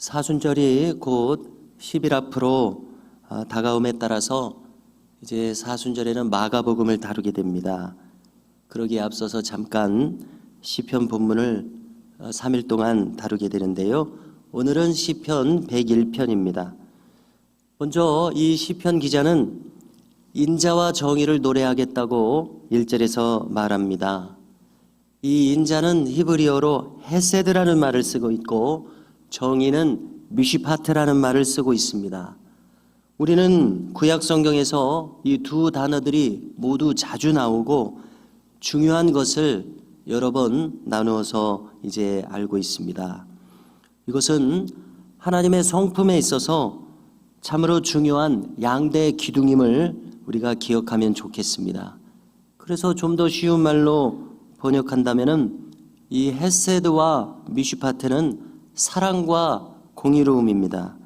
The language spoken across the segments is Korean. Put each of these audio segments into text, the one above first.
사순절이 곧 10일 앞으로 아, 다가옴에 따라서 이제 사순절에는 마가복음을 다루게 됩니다. 그러기에 앞서서 잠깐 시편 본문을 3일 동안 다루게 되는데요. 오늘은 시편 101편입니다. 먼저 이 시편 기자는 인자와 정의를 노래하겠다고 1절에서 말합니다. 이 인자는 히브리어로 헤세드라는 말을 쓰고 있고 정의는 미시파트라는 말을 쓰고 있습니다. 우리는 구약 성경에서 이 두 단어들이 모두 자주 나오고 중요한 것을 여러 번 나누어서 이제 알고 있습니다. 이것은 하나님의 성품에 있어서 참으로 중요한 양대 기둥임을 우리가 기억하면 좋겠습니다. 그래서 좀 더 쉬운 말로 번역한다면은 이 헤세드와 미슈파트는 사랑과 공의로움입니다.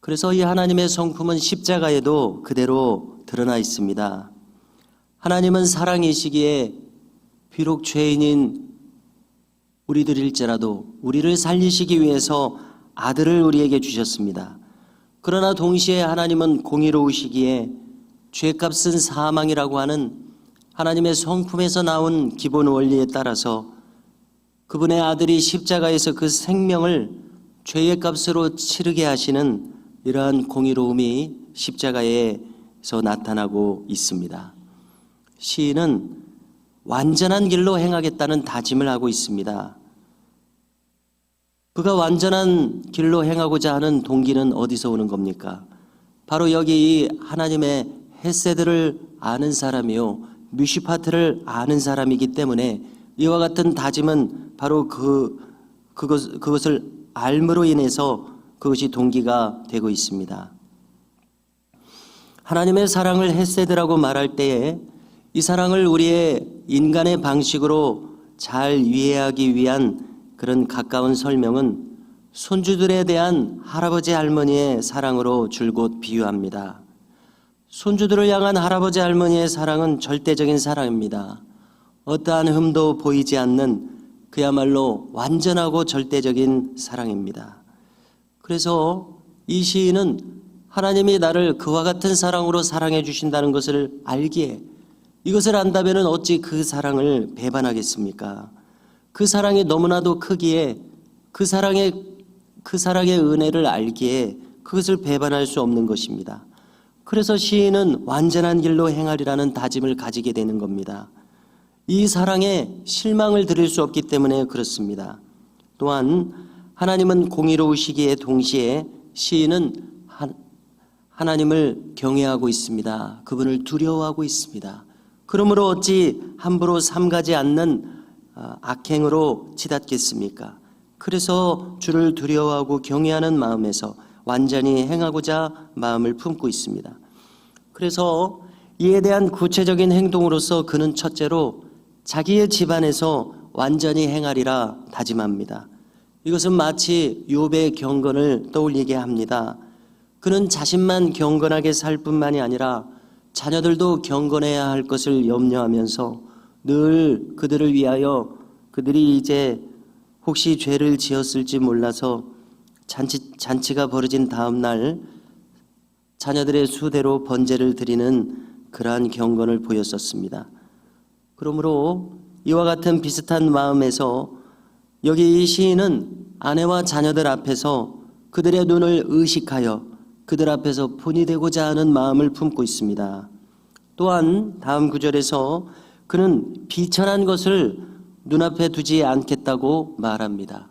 그래서 이 하나님의 성품은 십자가에도 그대로 드러나 있습니다. 하나님은 사랑이시기에 비록 죄인인 우리들일지라도 우리를 살리시기 위해서 아들을 우리에게 주셨습니다. 그러나 동시에 하나님은 공의로우시기에 죄값은 사망이라고 하는 하나님의 성품에서 나온 기본 원리에 따라서 그분의 아들이 십자가에서 그 생명을 죄의 값으로 치르게 하시는 이러한 공의로움이 십자가에서 나타나고 있습니다. 시인은 완전한 길로 행하겠다는 다짐을 하고 있습니다. 그가 완전한 길로 행하고자 하는 동기는 어디서 오는 겁니까? 바로 여기 이 하나님의 헤세드를 아는 사람이요, 뮤시파트를 아는 사람이기 때문에 이와 같은 다짐은 바로 그 그것 그것을 알므로 인해서 그것이 동기가 되고 있습니다. 하나님의 사랑을 헤세드라고 말할 때에 이 사랑을 우리의 인간의 방식으로 잘 이해하기 위한 그런 가까운 설명은 손주들에 대한 할아버지 할머니의 사랑으로 줄곧 비유합니다. 손주들을 향한 할아버지 할머니의 사랑은 절대적인 사랑입니다. 어떠한 흠도 보이지 않는 그야말로 완전하고 절대적인 사랑입니다. 그래서 이 시인은 하나님이 나를 그와 같은 사랑으로 사랑해 주신다는 것을 알기에 이것을 안다면 어찌 그 사랑을 배반하겠습니까? 그 사랑이 너무나도 크기에 그 사랑의 그 사랑의 은혜를 알기에 그것을 배반할 수 없는 것입니다. 그래서 시인은 완전한 길로 행하리라는 다짐을 가지게 되는 겁니다. 이 사랑에 실망을 드릴 수 없기 때문에 그렇습니다. 또한 하나님은 공의로우시기에 동시에 시인은 하나님을 경외하고 있습니다. 그분을 두려워하고 있습니다. 그러므로 어찌 함부로 삼가지 않는 어, 악행으로 치닫겠습니까? 그래서 주를 두려워하고 경외하는 마음에서 완전히 행하고자 마음을 품고 있습니다. 그래서 이에 대한 구체적인 행동으로서 그는 첫째로 자기의 집안에서 완전히 행하리라 다짐합니다. 이것은 마치 욥의 경건을 떠올리게 합니다. 그는 자신만 경건하게 살 뿐만이 아니라 자녀들도 경건해야 할 것을 염려하면서 늘 그들을 위하여 그들이 이제 혹시 죄를 지었을지 몰라서 잔치, 잔치가 벌어진 다음 날 자녀들의 수대로 번제를 드리는 그러한 경건을 보였었습니다. 그러므로 이와 같은 비슷한 마음에서 여기 이 시인은 아내와 자녀들 앞에서 그들의 눈을 의식하여 그들 앞에서 본이 되고자 하는 마음을 품고 있습니다. 또한 다음 구절에서 그는 비천한 것을 눈앞에 두지 않겠다고 말합니다.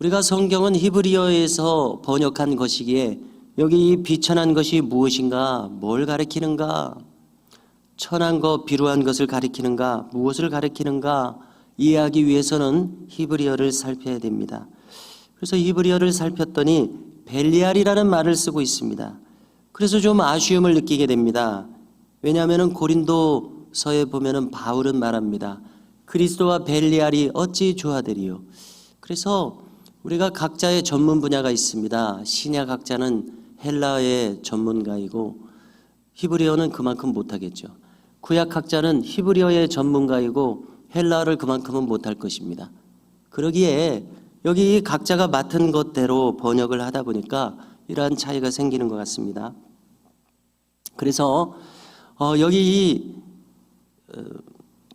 우리가 성경은 히브리어에서 번역한 것이기에 여기 이 비천한 것이 무엇인가, 뭘 가리키는가, 천한 것, 비루한 것을 가리키는가, 무엇을 가리키는가 이해하기 위해서는 히브리어를 살펴야 됩니다. 그래서 히브리어를 살폈더니 벨리알이라는 말을 쓰고 있습니다. 그래서 좀 아쉬움을 느끼게 됩니다. 왜냐하면 고린도서에 보면은 바울은 말합니다. 그리스도와 벨리알이 어찌 조화되리요. 그래서 우리가 각자의 전문 분야가 있습니다. 신약 학자는 헬라의 전문가이고 히브리어는 그만큼 못하겠죠. 구약학자는 히브리어의 전문가이고 헬라어를 그만큼은 못할 것입니다. 그러기에 여기 각자가 맡은 것대로 번역을 하다 보니까 이러한 차이가 생기는 것 같습니다. 그래서 어, 여기 어,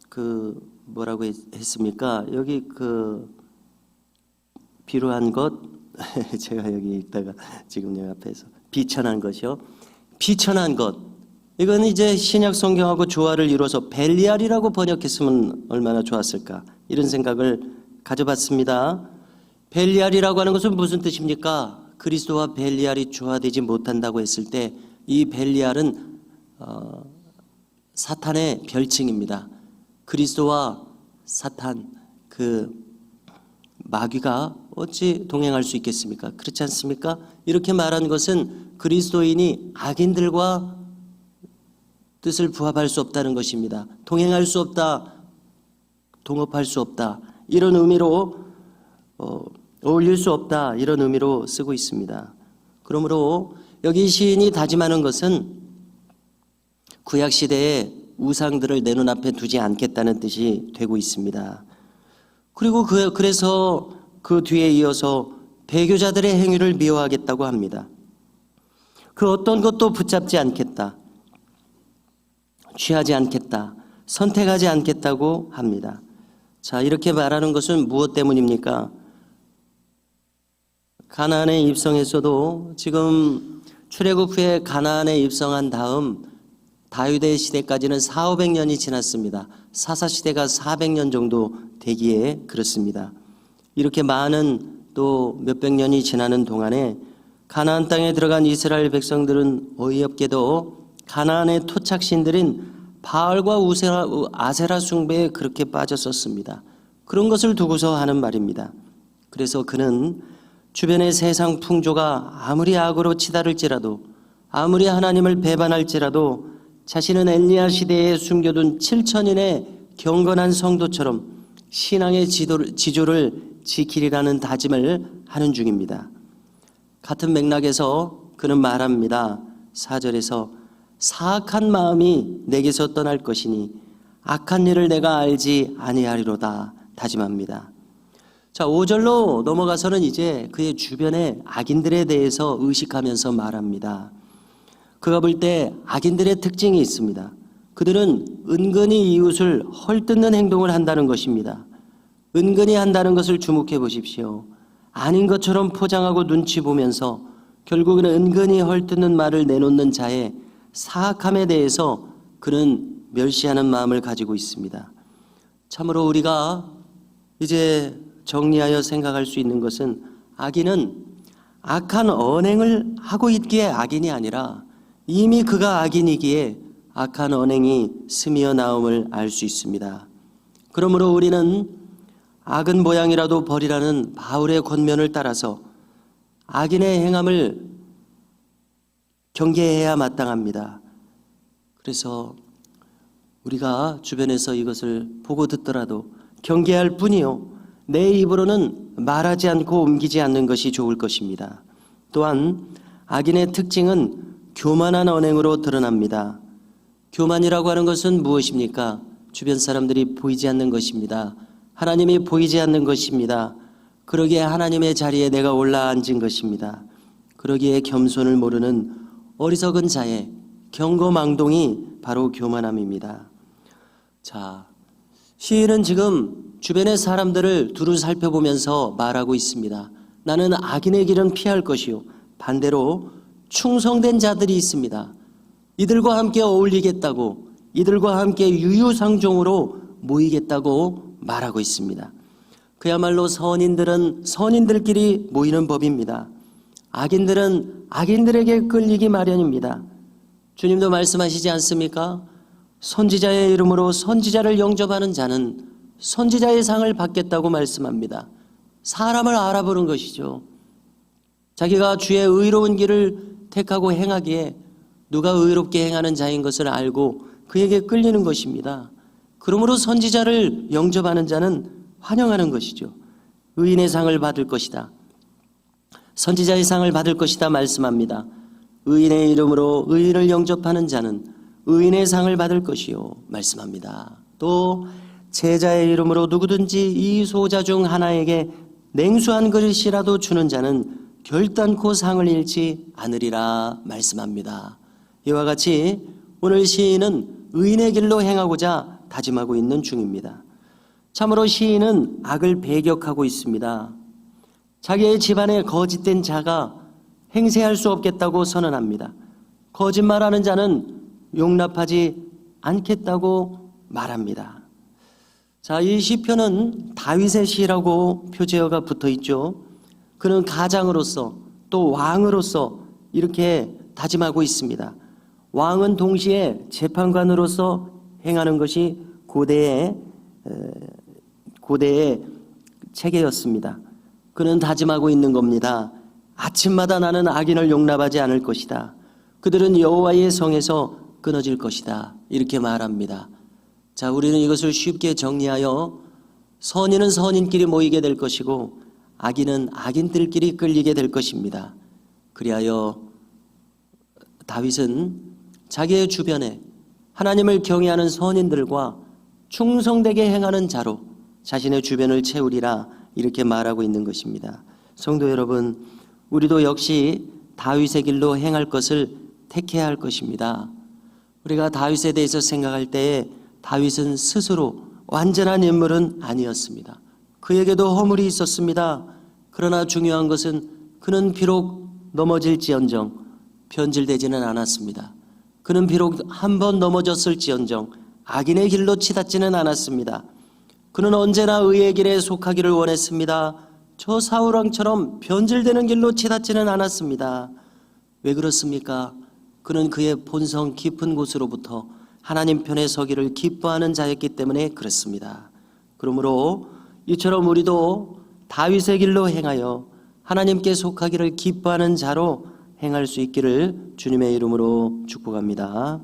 그 뭐라고 했, 했습니까? 여기 그 비루한 것 제가 여기 있다가 지금 내 앞에서 비천한 것이요. 비천한 것 이건 이제 신약 성경하고 조화를 이루어서 벨리알이라고 번역했으면 얼마나 좋았을까 이런 생각을 가져봤습니다. 벨리알이라고 하는 것은 무슨 뜻입니까? 그리스도와 벨리알이 조화되지 못한다고 했을 때 이 벨리알은 어, 사탄의 별칭입니다. 그리스도와 사탄 그 마귀가 어찌 동행할 수 있겠습니까? 그렇지 않습니까? 이렇게 말한 것은 그리스도인이 악인들과 뜻을 부합할 수 없다는 것입니다. 동행할 수 없다, 동업할 수 없다 이런 의미로 어, 어울릴 수 없다 이런 의미로 쓰고 있습니다. 그러므로 여기 시인이 다짐하는 것은 구약 시대에 우상들을 내 눈앞에 두지 않겠다는 뜻이 되고 있습니다. 그리고 그, 그래서 그 뒤에 이어서 배교자들의 행위를 미워하겠다고 합니다. 그 어떤 것도 붙잡지 않겠다. 취하지 않겠다. 선택하지 않겠다고 합니다. 자, 이렇게 말하는 것은 무엇 때문입니까? 가나안에 입성했어도 지금 출애굽 후에 가나안에 입성한 다음 다윗의 시대까지는 4, 500년이 지났습니다. 사사 시대가 400년 정도 되기에 그렇습니다. 이렇게 많은 또 몇백 년이 지나는 동안에 가나안 땅에 들어간 이스라엘 백성들은 어이없게도 가나안의 토착신들인 바알과 우세라, 아세라 숭배에 그렇게 빠졌었습니다. 그런 것을 두고서 하는 말입니다. 그래서 그는 주변의 세상 풍조가 아무리 악으로 치달을지라도 아무리 하나님을 배반할지라도 자신은 엘리야 시대에 숨겨둔 7천인의 경건한 성도처럼 신앙의 지도를, 지조를 지키리라는 다짐을 하는 중입니다. 같은 맥락에서 그는 말합니다. 4절에서 사악한 마음이 내게서 떠날 것이니 악한 일을 내가 알지 아니하리로다 다짐합니다. 자, 5절로 넘어가서는 이제 그의 주변의 악인들에 대해서 의식하면서 말합니다. 그가 볼 때 악인들의 특징이 있습니다. 그들은 은근히 이웃을 헐뜯는 행동을 한다는 것입니다. 은근히 한다는 것을 주목해 보십시오. 아닌 것처럼 포장하고 눈치 보면서 결국에는 은근히 헐뜯는 말을 내놓는 자의 사악함에 대해서 그는 멸시하는 마음을 가지고 있습니다. 참으로 우리가 이제 정리하여 생각할 수 있는 것은 악인은 악한 언행을 하고 있기에 악인이 아니라 이미 그가 악인이기에 악한 언행이 스미어 나옴을 알 수 있습니다. 그러므로 우리는 악은 모양이라도 버리라는 바울의 권면을 따라서 악인의 행함을 경계해야 마땅합니다. 그래서 우리가 주변에서 이것을 보고 듣더라도 경계할 뿐이요. 내 입으로는 말하지 않고 옮기지 않는 것이 좋을 것입니다. 또한 악인의 특징은 교만한 언행으로 드러납니다. 교만이라고 하는 것은 무엇입니까? 주변 사람들이 보이지 않는 것입니다. 하나님이 보이지 않는 것입니다. 그러기에 하나님의 자리에 내가 올라앉은 것입니다. 그러기에 겸손을 모르는 어리석은 자의 경거망동이 바로 교만함입니다. 자, 시인은 지금 주변의 사람들을 두루 살펴보면서 말하고 있습니다. 나는 악인의 길은 피할 것이요. 반대로 충성된 자들이 있습니다. 이들과 함께 어울리겠다고, 이들과 함께 유유상종으로 모이겠다고 말하고 있습니다. 그야말로 선인들은 선인들끼리 모이는 법입니다. 악인들은 악인들에게 끌리기 마련입니다. 주님도 말씀하시지 않습니까? 선지자의 이름으로 선지자를 영접하는 자는 선지자의 상을 받겠다고 말씀합니다. 사람을 알아보는 것이죠. 자기가 주의 의로운 길을 택하고 행하기에 누가 의롭게 행하는 자인 것을 알고 그에게 끌리는 것입니다. 그러므로 선지자를 영접하는 자는 환영하는 것이죠. 의인의 상을 받을 것이다. 선지자의 상을 받을 것이다 말씀합니다. 의인의 이름으로 의인을 영접하는 자는 의인의 상을 받을 것이요 말씀합니다. 또 제자의 이름으로 누구든지 이 소자 중 하나에게 냉수 한 그릇이라도 주는 자는 결단코 상을 잃지 않으리라 말씀합니다. 이와 같이 오늘 시인은 의인의 길로 행하고자 다짐하고 있는 중입니다. 참으로 시인은 악을 배격하고 있습니다. 자기의 집안에 거짓된 자가 행세할 수 없겠다고 선언합니다. 거짓말하는 자는 용납하지 않겠다고 말합니다. 자, 이 시편은 다윗의 시라고 표제어가 붙어 있죠. 그는 가장으로서 또 왕으로서 이렇게 다짐하고 있습니다. 왕은 동시에 재판관으로서 행하는 것이 고대의 에, 고대의 체계였습니다. 그는 다짐하고 있는 겁니다. 아침마다 나는 악인을 용납하지 않을 것이다. 그들은 여호와의 성에서 끊어질 것이다. 이렇게 말합니다. 자, 우리는 이것을 쉽게 정리하여 선인은 선인끼리 모이게 될 것이고 악인은 악인들끼리 끌리게 될 것입니다. 그리하여 다윗은 자기의 주변에 하나님을 경외하는 선인들과 충성되게 행하는 자로 자신의 주변을 채우리라 이렇게 말하고 있는 것입니다. 성도 여러분, 우리도 역시 다윗의 길로 행할 것을 택해야 할 것입니다. 우리가 다윗에 대해서 생각할 때에 다윗은 스스로 완전한 인물은 아니었습니다. 그에게도 허물이 있었습니다. 그러나 중요한 것은 그는 비록 넘어질지언정 변질되지는 않았습니다. 그는 비록 한 번 넘어졌을지언정 악인의 길로 치닫지는 않았습니다. 그는 언제나 의의 길에 속하기를 원했습니다. 저 사울왕처럼 변질되는 길로 치닫지는 않았습니다. 왜 그렇습니까? 그는 그의 본성 깊은 곳으로부터 하나님 편에 서기를 기뻐하는 자였기 때문에 그렇습니다. 그러므로 이처럼 우리도 다윗의 길로 행하여 하나님께 속하기를 기뻐하는 자로 행할 수 있기를 주님의 이름으로 축복합니다.